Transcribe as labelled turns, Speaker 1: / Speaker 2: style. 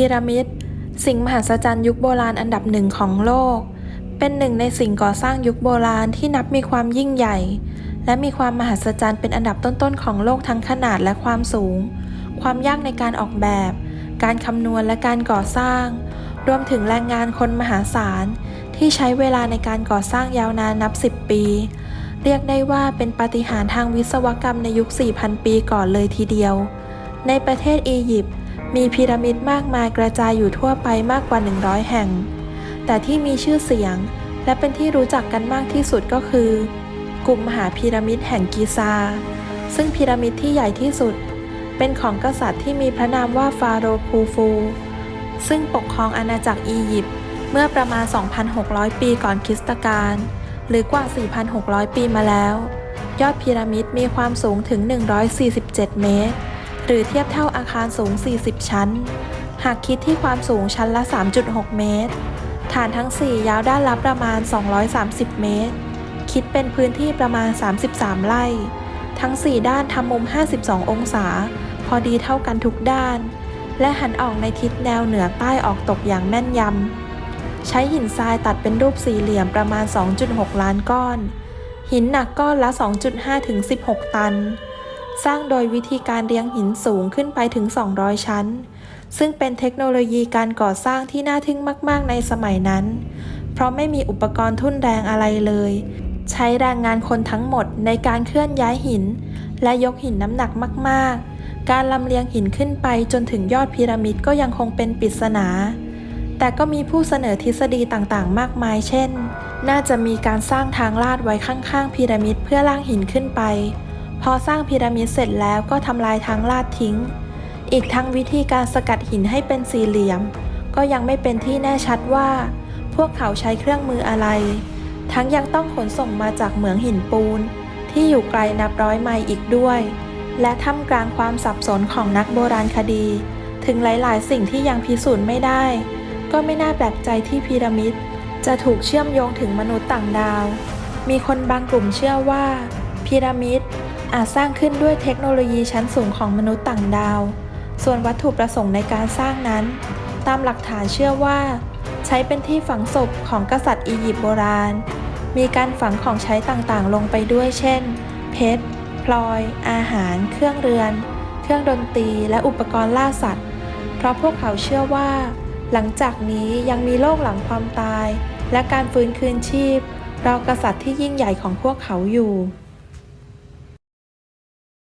Speaker 1: พีระมิด สิ่งมหัศจรรย์ยุคโบราณอันดับหนึ่งของโลก เป็นหนึ่งในสิ่งก่อสร้างยุคโบราณที่นับมีความยิ่งใหญ่ และมีความมหัศจรรย์เป็นอันดับต้นๆของโลกทั้งขนาดและความสูง ความยากในการออกแบบ การคำนวณและการก่อสร้าง รวมถึงแรงงานคนมหาศาล ที่ใช้เวลาในการก่อสร้างยาวนานนับ 10 ปี เรียกได้ว่าเป็นปาฏิหาริย์ทางวิศวกรรมในยุค 4,000 ปีก่อนเลยทีเดียว ในประเทศอียิปต์ มีพีระมิดมากมายกระจายอยู่ทั่วไปมากกว่า 100 แห่ง แต่ที่มีชื่อเสียงและเป็นที่รู้จักกันมากที่สุดก็คือ กลุ่มมหาพีระมิดแห่งกิซา ซึ่งพีระมิดที่ใหญ่ที่สุด เป็นของกษัตริย์ที่มีพระนามว่าฟาโรห์คูฟู ซึ่งปกครองอาณาจักรอียิปต์เมื่อประมาณ 2,600 ปีก่อนคริสตกาลหรือกว่า 4,600 ปีมาแล้ว ยอดพีระมิดมีความสูงถึง 147 เมตร หรือเทียบเท่าอาคารสูง 40 ชั้น หากคิดที่ความสูงชั้นละ 3.6 เมตร ฐานทั้ง 4 ยาวด้านละประมาณ 230 เมตร คิดเป็นพื้นที่ประมาณ 33 ไร่ ทั้ง 4 ด้านทำมุม 52 องศา พอดีเท่ากันทุกด้าน และหันออกในทิศแนวเหนือใต้ออกตกอย่างแม่นยำ ใช้หินทรายตัดเป็นรูปสี่เหลี่ยมประมาณ 2.6 ล้านก้อน หินหนักก้อนละ 2.5 ถึง 16 ตัน สร้างโดยวิธีการเรียงหินสูงขึ้นไปถึง 200 ชั้น ซึ่งเป็นเทคโนโลยีการก่อสร้างที่น่าทึ่งมาก ๆ ในสมัยนั้น เพราะไม่มีอุปกรณ์ทุ่นแรงอะไรเลย ใช้แรงงานคนทั้งหมดในการเคลื่อนย้ายหิน และยกหินน้ำหนักมาก ๆ การลำเลียงหินขึ้นไปจนถึงยอดพีระมิดก็ยังคงเป็นปริศนา แต่ก็มีผู้เสนอทฤษฎีต่าง ๆ มากมาย เช่น น่าจะมีการสร้างทางลาดไว้ข้าง ๆ พีระมิดเพื่อล่างหินขึ้นไป พอสร้างพีระมิดเสร็จแล้วก็ทำลายทางลาดทิ้ง อีกทั้งวิธีการสกัดหินให้เป็นสี่เหลี่ยม ก็ยังไม่เป็นที่แน่ชัดว่า พวกเขาใช้เครื่องมืออะไร ทั้งยังต้องขนส่งมาจากเหมืองหินปูน ที่อยู่ไกลนับร้อยไมล์อีกด้วย และท่ามกลางความสับสนของนักโบราณคดี ถึงหลายๆ สิ่งที่ยังพิสูจน์ไม่ได้ ก็ไม่น่าแปลกใจที่พีระมิดจะถูกเชื่อมโยงถึงมนุษย์ต่างดาว มีคนบางกลุ่มเชื่อว่าพีระมิด อาจสร้างขึ้นด้วยเทคโนโลยีชั้นสูงของมนุษย์ต่างดาว ส่วนวัตถุประสงค์ในการสร้างนั้น ตามหลักฐานเชื่อว่า ใช้เป็นที่ฝังศพของกษัตริย์อียิปต์โบราณ มีการฝังของใช้ต่างๆ ลงไปด้วย เช่น เพชร พลอย อาหาร เครื่องเรือน เครื่องดนตรี และอุปกรณ์ล่าสัตว์ เพราะพวกเขาเชื่อว่า หลังจากนี้ยังมีโลกหลังความตาย และการฟื้นคืนชีพรากษัตริย์ที่ยิ่งใหญ่ของพวกเขาอยู่